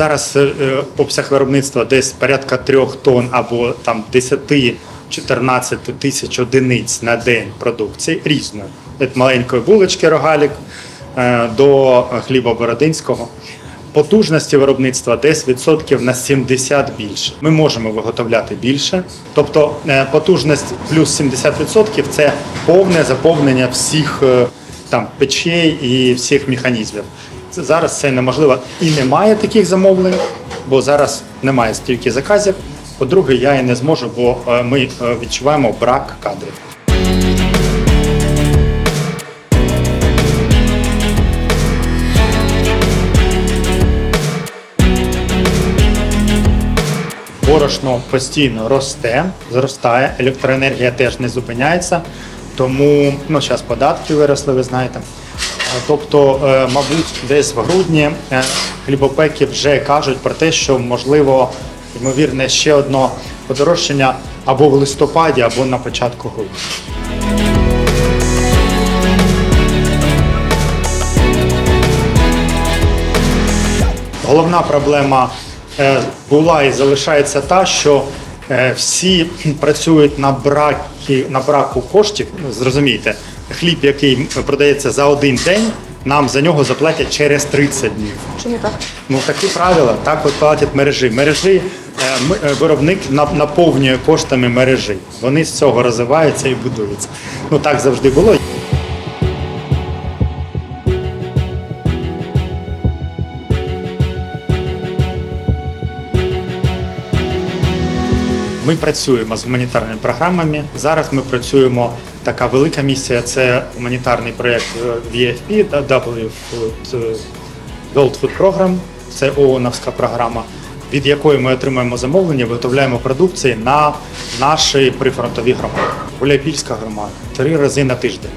Зараз е, е, обсяг виробництва десь порядка трьох тонн або там 10-14 тисяч одиниць на день продукції різної. Від маленької булочки рогалік е, до хліба бородинського. Потужності виробництва десь відсотків на 70 більше. Ми можемо виготовляти більше. Тобто потужність плюс 70% це повне заповнення всіх там печей і всіх механізмів. Це зараз це неможливо і немає таких замовлень, бо зараз немає стільки заказів. По-друге, я і не зможу, бо е, ми е, відчуваємо брак кадрів. Борошно постійно росте, зростає, електроенергія теж не зупиняється. Тому ну, зараз податки виросли, ви знаєте. Тобто, е, мабуть, десь в грудні е, хлібопеки вже кажуть про те, що можливо, ймовірне, ще одне подорожчання або в листопаді, або на початку грудня. Головна проблема е, була і залишається та, що всі працюють на бракі, на браку коштів. Ну, Зрозумійте, хліб, який продається за один день, нам за нього заплатять через 30 днів. Чому так? Ну такі правила, так от платять мережі. Мережі е, е, виробник наповнює коштами мережі. Вони з цього розвиваються і будуються. Ну так завжди було. Ми працюємо з гуманітарними програмами. Зараз ми працюємо. Така велика місія це гуманітарний проєкт VFP, WFP, W е, World Food Program. Це ООНовська програма, від якої ми отримуємо замовлення, виготовляємо продукції на наші прифронтові громади. Гуляйпільська громада три рази на тиждень.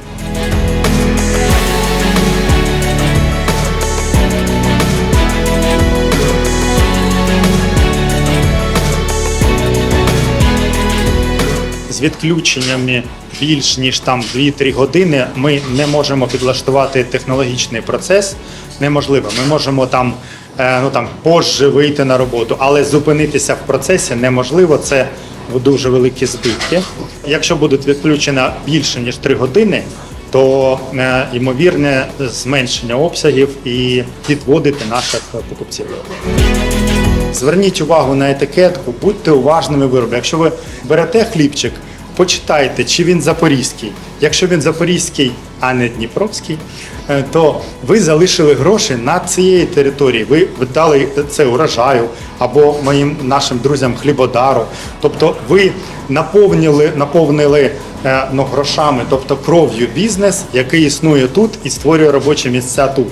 З відключеннями більш ніж там 2-3 години ми не можемо підлаштувати технологічний процес. Неможливо. Ми можемо там, е, ну там позже вийти на роботу, але зупинитися в процесі неможливо. Це дуже великі збитки. Якщо будуть відключення більше ніж 3 години, то е, ймовірне зменшення обсягів і підводити наших покупців. Зверніть увагу на етикетку, будьте уважними вироби. Якщо ви берете хлібчик, почитайте, чи він запорізький. Якщо він запорізький, а не дніпровський, е, то ви залишили гроші на цієї території. Ви дали це урожаю або моїм нашим друзям хлібодару. Тобто ви наповнили, наповнили е, ну, грошами, тобто кров'ю бізнес, який існує тут і створює робочі місця тут.